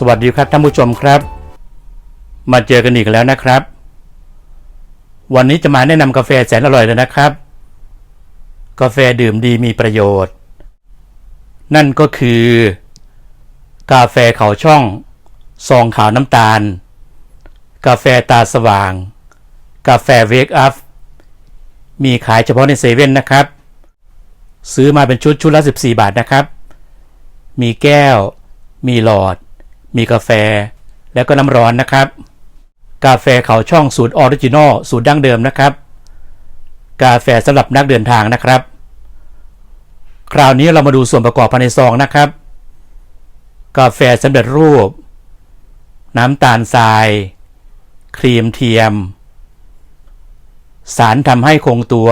สวัสดีครับท่านผู้ชมครับ มาเจอกันอีกแล้วนะครับ วันนี้จะมาแนะนำกาแฟแสนอร่อยเลยนะครับ กาแฟดื่มดีมีประโยชน์ นั่นก็คือ กาแฟเขาช่อง ซองขาวน้ำตาล กาแฟตาสว่าง กาแฟเวกอัพมีขายเฉพาะในเซเว่นนะครับ ซื้อมาเป็นชุดชุดละ 14 บาทนะครับ มีแก้ว มีหลอด มีกาแฟ แล้วก็น้ำร้อนนะครับ กาแฟเขาช่องสูตรออริจินอลสูตรดั้งเดิมนะครับ กาแฟสำหรับนักเดินทางนะครับ คราวนี้เรามาดูส่วนประกอบภายในซองนะครับ กาแฟสำเร็จรูป น้ำตาลทราย ครีมเทียม สารทำให้คงตัว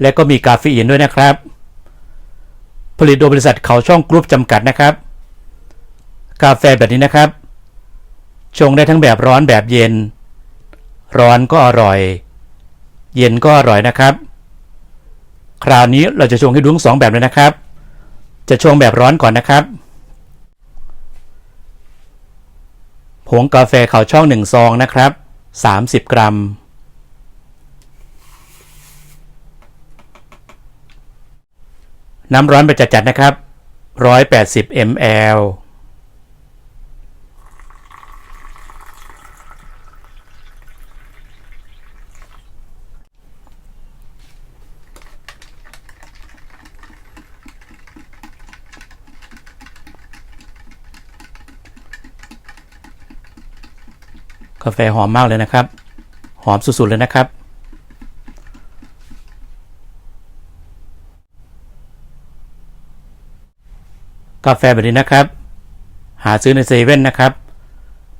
และก็มีกาเฟอีนด้วยนะครับ ผลิตโดยบริษัทเขาช่องกรุ๊ปจำกัดนะครับ กาแฟแบบนี้นะครับ ชงได้ทั้งแบบร้อนแบบเย็น ร้อนก็อร่อย เย็นก็อร่อยนะครับ คราวนี้เราจะชงให้ดูทั้งสองแบบเลยนะครับ จะชงแบบร้อนก่อนนะครับผงกาแฟเขาช่องหนึ่งซองนะครับ 30 กรัม น้ำร้อนไปจัดๆนะครับ 180 ml าแฟหอมมากเลยนะครับ หอมสุดๆเลยนะครับ กาแฟแบบนี้นะครับ หาซื้อในเซเว่นนะครับ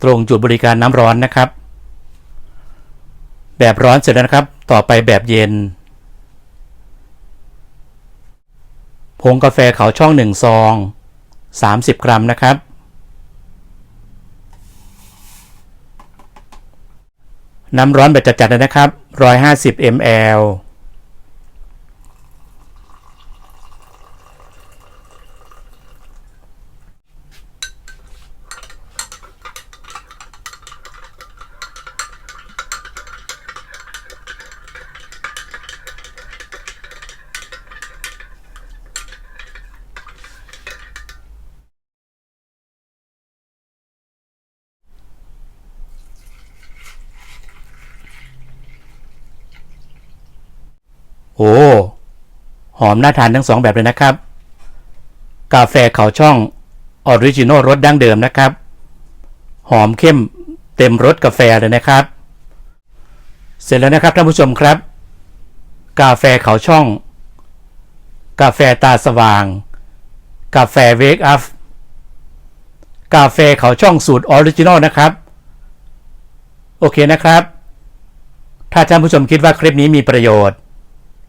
ตรงจุดบริการน้ำร้อนนะครับ แบบร้อนเสร็จแล้วนะครับ ต่อไปแบบเย็นผงกาแฟขาวช่องหนึ่งซอง 30 กรัมนะครับ น้ำร้อนแบบจัดๆเลยนะครับ 150 ml โอ้ หอมน่าทานทั้งสองแบบเลยนะครับ กาแฟเขาช่องออริจินอลรสดั้งเดิมนะครับ หอมเข้มเต็มรสกาแฟเลยนะครับ เสร็จแล้วนะครับท่านผู้ชมครับ กาแฟเขาช่อง กาแฟตาสว่าง กาแฟเวกอัพกาแฟเขาช่องสูตรออริจินอลนะครับ โอเคนะครับ ถ้าท่านผู้ชมคิดว่าคลิปนี้มีประโยชน์